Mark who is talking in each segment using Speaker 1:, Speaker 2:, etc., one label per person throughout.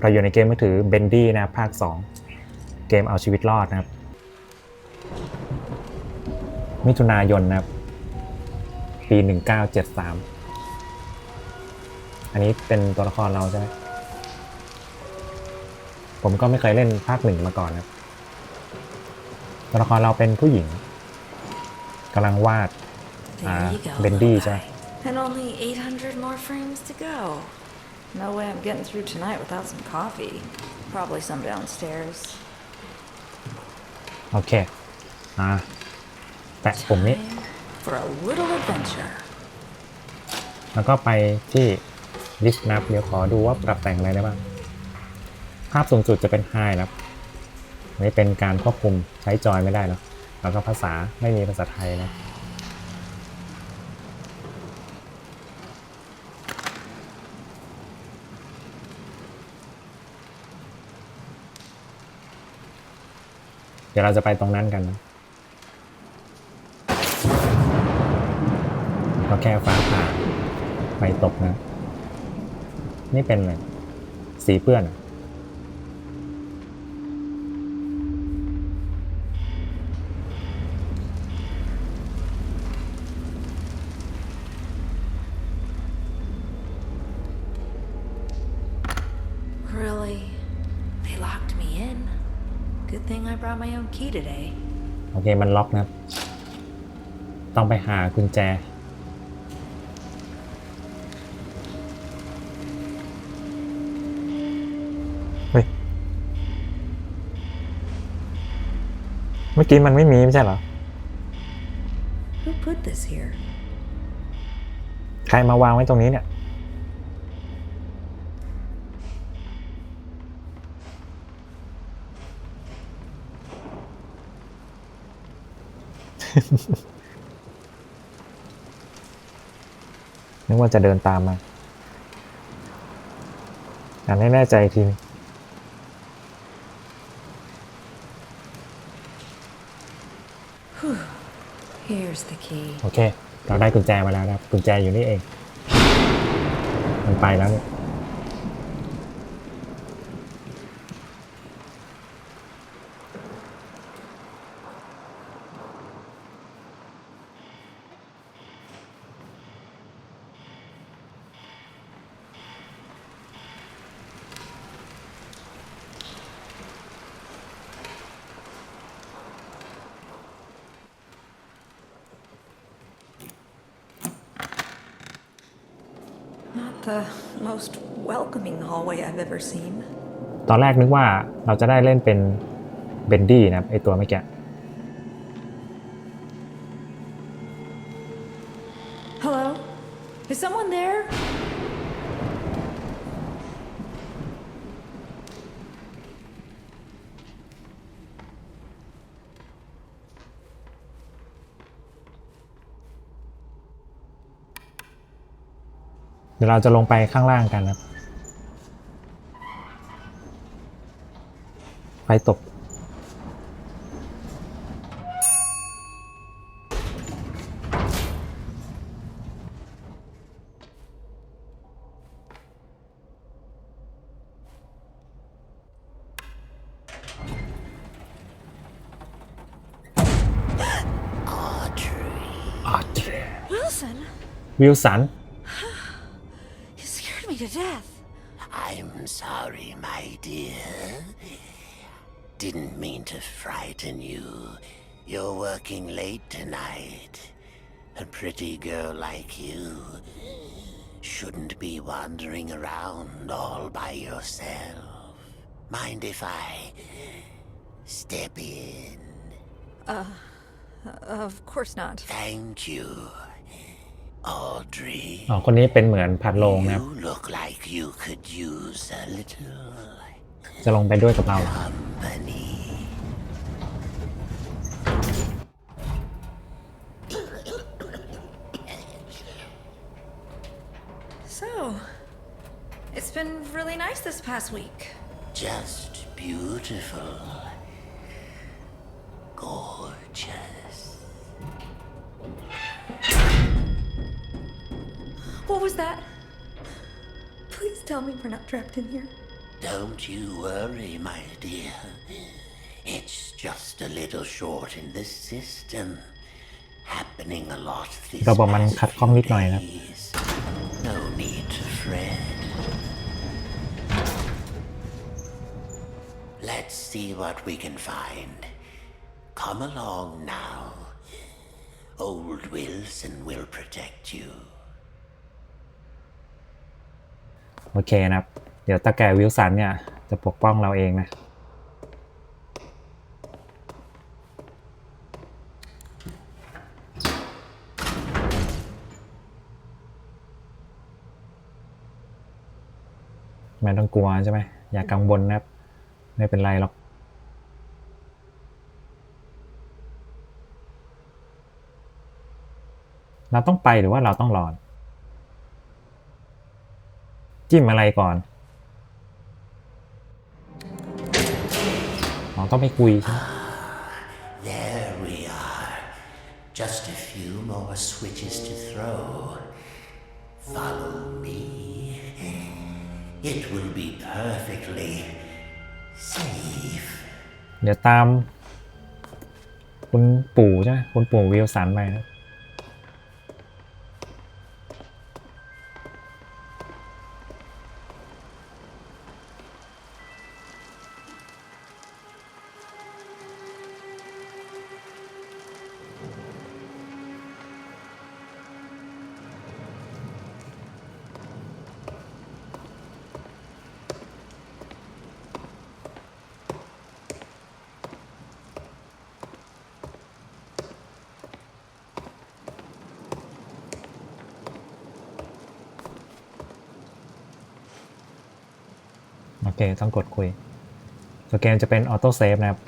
Speaker 1: เราอยู่ในเกมมือถือ Bendy นะครับภาค 2 เกมเอาชีวิตรอดนะครับ มิถุนายนนะครับ ปี 1973 อันนี้เป็นตัวละครเราใช่ไหมผมก็ไม่เคยเล่นภาคหนึ่งมาก่อนนะครับ ตัวละครเราเป็นผู้หญิงกำลังวาด
Speaker 2: There
Speaker 1: Ah,
Speaker 2: you go,
Speaker 1: Bendy
Speaker 2: little
Speaker 1: ใช่ไหม
Speaker 2: guy. And only 800 more frames to go. No way I'm getting through tonight without some coffee. Probably some downstairs.
Speaker 1: โอเค อ่า แตะปุ่มนี้
Speaker 2: Time for a little adventure.
Speaker 1: แล้วก็ไปที่ลิสต์นะครับเดี๋ยวขอดูว่าปรับแต่งอะไรได้บ้าง ภาพสูงสุดจะเป็น High นะครับอันนี้เป็นการควบคุมใช้จอยไม่ได้เนอะแล้วก็ภาษาไม่มีภาษาไทยนะ ดี๋ยวเราจะไปตรงนั้นกันนะก็แค่ฟ้าผ่าไฟตกนะนี่เป็นอะไรสีเปื้อนอะ
Speaker 2: key today.
Speaker 1: โอเค มันล็อกนะครับ ต้องไปหากุญแจเฮ้ยเมื่อกี้มันไม่มีไม่ใช่เหรอ
Speaker 2: Who put this here?
Speaker 1: ใครมาวางไว้ตรงนี้เนี่ย นึกว่าจะเดินตามมาอยากให้แน่ใจอีกทีนึง
Speaker 2: Here's the key.
Speaker 1: โอเค เราได้กุญแจมาแล้วนะครับ กุญแจอยู่นี่เอง มันไปแล้วเนี่ย
Speaker 2: the most welcoming hallway I've ever seen.
Speaker 1: ตอนแรกนึกว่าเราจะได้เล่นเป็นเบนดี้นะครับไอตัวเมื่อกี้ เดี๋ยวเราจะลงไปข้างล่างกันนะครับ ไฟตกออเดร
Speaker 2: Wilson, to death.
Speaker 3: I'm sorry, my dear. Didn't mean to frighten you. You're working late tonight. A pretty girl like you shouldn't be wandering around all by yourself. Mind if I step in?
Speaker 2: Uh, Of course not.
Speaker 3: Thank you, Audrey.
Speaker 1: อ๋อคนนี้เป็นเหมือนพัดโลงนะครับ
Speaker 3: You look like you could use a little
Speaker 1: จะลงไปด้วยกับเรา
Speaker 3: company.
Speaker 2: So, it's been really nice this past week.
Speaker 3: Just beautiful.
Speaker 2: was that? Please tell me we're not trapped in here.
Speaker 3: Don't you worry, my dear. It's just a little short in the system. Happening a lot this
Speaker 1: ระบบมัน
Speaker 3: past
Speaker 1: ขัดข้องนิดหน่อยนะ
Speaker 3: few days. No need to fret. Let's see what we can find. Come along now. Old Wilson will protect you.
Speaker 1: อเคนะครับ เดี๋ยวตาแก่วิลสันเนี่ย จะปกป้องเราเองนะ ไม่ต้องกลัวใช่ไหม อย่ากังวลนะครับ ไม่เป็นไรหรอกเราต้องไปหรือว่าเราต้องรอ จิ้มอะไรก่อนอ๋อต้องไปคุยใช่ไหม
Speaker 3: There we are. Just a few more switches to throw. Follow me. It will be perfectly safe.
Speaker 1: เดี๋ยวตาม คุณปู่ใช่ไหมคุณปู่วิลสันไปนะ เค ต้องกดคุยสแกนจะเป็นออโต้เซฟนะครับ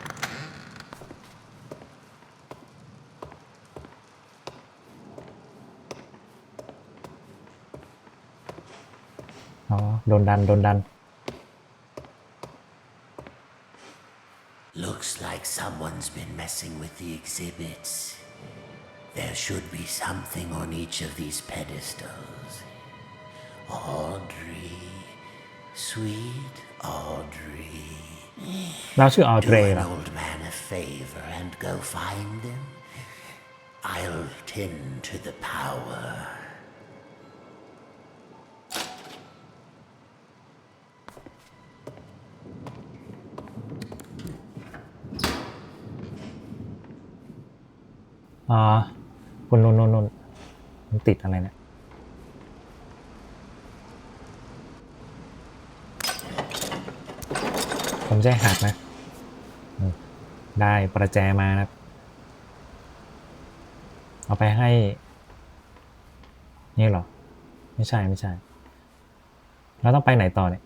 Speaker 1: อ๋อ โดนดัน โดนดัน
Speaker 3: Looks like someone's been messing with the exhibits. There should be something on each of these pedestals. Audrey. Sweet Audrey.
Speaker 1: เราชื่อออเดร
Speaker 3: Do
Speaker 1: เหร
Speaker 3: an
Speaker 1: อ
Speaker 3: old man a favor and go find them. I'll tend to the power.
Speaker 1: อ๋อ คุณนนนนนมันติดอะไรเนี่ย ผมจหักนะ ได้ประแจมานะเอาไปให้ นี่หรอ ไม่ใช่ไม่ใช่ แล้วต้องไปไหนต่อเนี่ย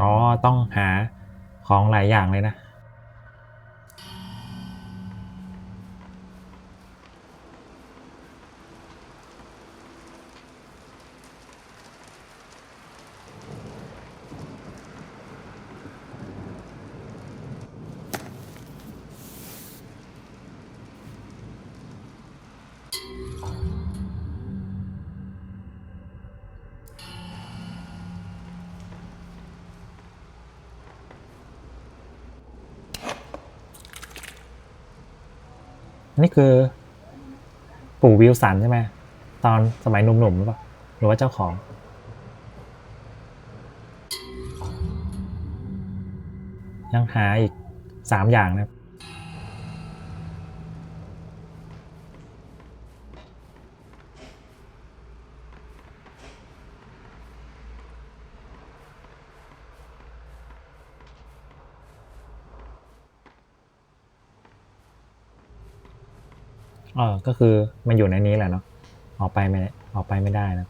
Speaker 1: อ๋อ ต้องหาของหลายอย่างเลยนะ นี่คือ ปู่วิลสันใช่ไหมตอนสมัยหนุ่มๆหรือเปล่าหรือว่าเจ้าของ ยังหาอีกสามอย่างนะครับ เออก็คือมันอยู่ในนี้แหละเนาะออกไปไม่ได้ออกไปไม่ได้นะ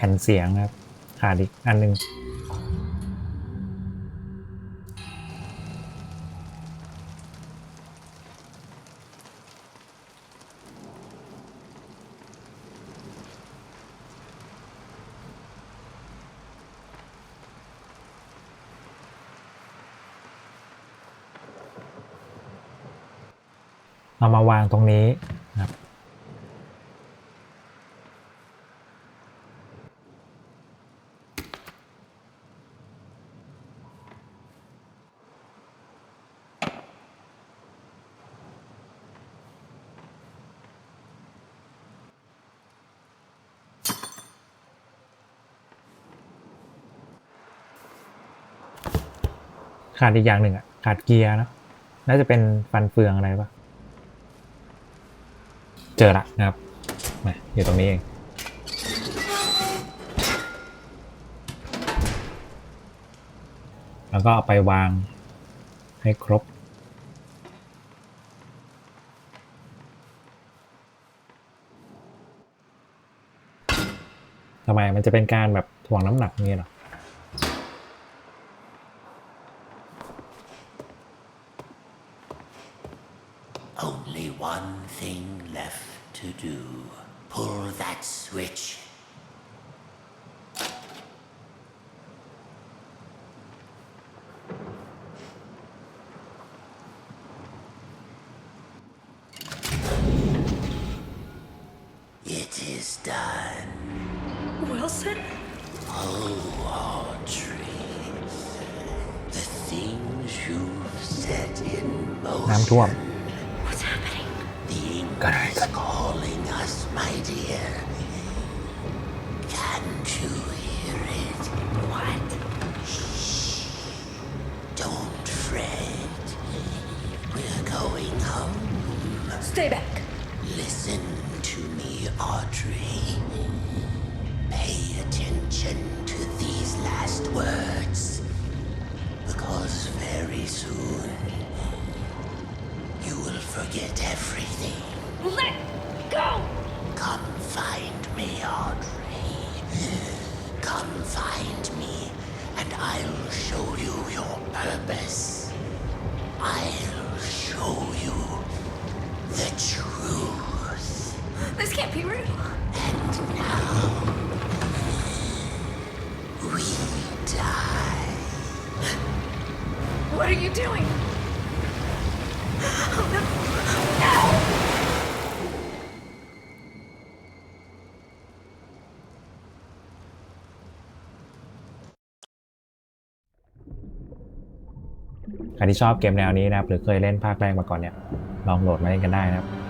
Speaker 1: แผ่นเสียงครับขาดอีกอันหนึ่งเอามาวางตรงนี้ ขาดอีกอย่างหนึ่งอะ ขาดเกียร์นะน่าจะเป็นฟันเฟืองอะไรปะเจอละนะครับมาอยู่ตรงนี้เอง แล้วก็เอาไปวางให้ครบ ทำไมมันจะเป็นการแบบถ่วงน้ำหนักนี่หรอ
Speaker 3: one thing left to do. Pull that switch. It is done.
Speaker 2: Wilson?
Speaker 3: Oh, Audrey. The things you've set in
Speaker 1: น้ำท่วม
Speaker 3: motion.
Speaker 2: What's happening?
Speaker 3: it's calling us, my dear.
Speaker 2: Doing? Oh no. No!
Speaker 1: ใครที่ชอบเกมแนวนี้นะครับ หรือเคยเล่นภาคแรกมาก่อนเนี่ย ลองโหลดมาเล่นกันได้นะครับ